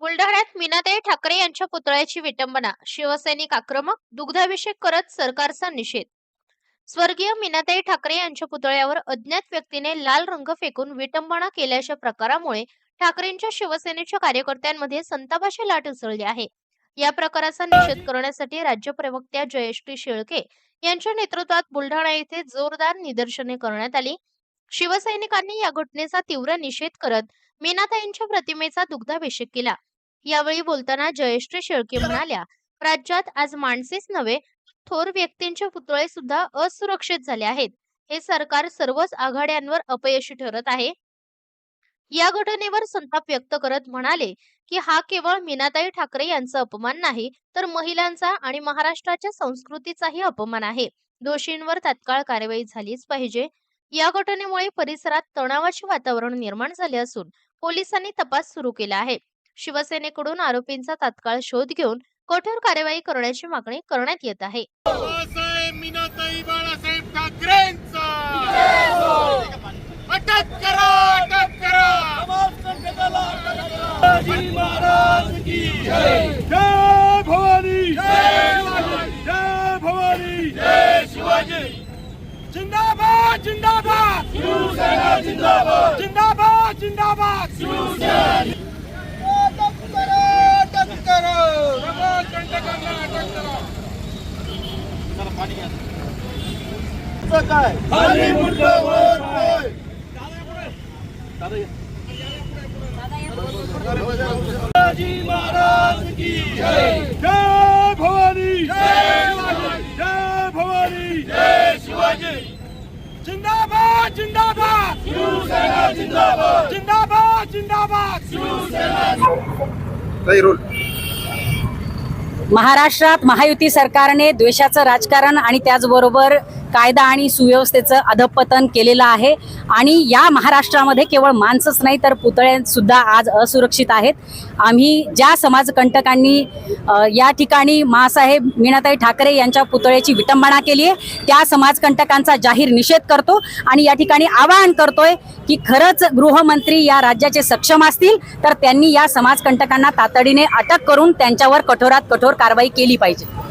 बुलढाण्यात मीनाताई ठाकरे यांच्या पुतळ्याची विटंबना शिवसैनिक आक्रमक दुग्धाभिषेक करत सरकारचा निषेध. स्वर्गीय मीनाताई ठाकरे यांच्या पुतळ्यावर अज्ञात व्यक्तीने लाल रंग फेकून विटंबना केल्याच्या प्रकारामुळे ठाकरेंच्या शिवसेनेच्या कार्यकर्त्यांमध्ये संतापाची लाट उसळली आहे. या प्रकाराचा निषेध करण्यासाठी राज्य प्रवक्त्या जयश्री शेळके यांच्या नेतृत्वात बुलढाणा येथे जोरदार निदर्शने करण्यात आली. शिवसैनिकांनी या घटनेचा तीव्र निषेध करत मीनाताईंच्या प्रतिमेचा दुग्धाभिषेक केला. यावेळी बोलताना जयश्री शेळके म्हणाल्या राज्यात आज माणसेच नव्हे थोर व्यक्तींचे पुतळे सुद्धा असुरक्षित झाले आहेत. हे सरकार सर्वच आघाड्यांवर अपयशी ठरत आहे. या घटनेवर संताप व्यक्त करत म्हणाले की हा केवळ मीनाताई ठाकरे यांचा अपमान नाही तर महिलांचा आणि महाराष्ट्राच्या संस्कृतीचाही अपमान आहे. दोषींवर तात्काळ कारवाई झालीच पाहिजे. या घटनेमुळे परिसरात तणावाचे वातावरण निर्माण झाले असून पोलिसांनी तपास सुरू केला आहे. शिवसेनेकडून आरोपींचा तात्काळ शोध घेऊन कठोर कार्यवाही करण्याची मागणी करण्यात येत आहे. भवानी! भवानी! शिवाजी! जिंदाबाद जिंदाबाद! जिंदाबाद! जिंदाबाद जिंदाबाद! काय शिवाजी महाराज की जय जय भवानी जय जय भवानी जय शिवाजी जिंदाबाद! जिंदाबाद! शिवसेना जिंदाबाद! जिंदाबाद! जिंदाबाद शिवसेना महाराष्ट्रात महायुती सरकारने द्वेषाचं राजकारण आणि त्याचबरोबर कायदा आणि सुव्यवस्थेचं अधपतन केलेलं आहे. आणि या महाराष्ट्रामध्ये केवळ माणसंच नाही तर पुतळे आज असुरक्षित आहेत. आम्ही ज्या समाजकंटकांनी या ठिकाणी मासाहेब मीनाताई ठाकरे यांच्या पुतळ्याची विटंबना केली आहे त्या समाजकंटकांचा जाहीर निषेध करतो आणि या ठिकाणी आवाहन करतोय की खरंच गृहमंत्री या राज्याचे सक्षम असतील तर त्यांनी या समाजकंटकांना तातडीने अटक करून त्यांच्यावर कठोरात कठोर कारवाई केली पाहिजे.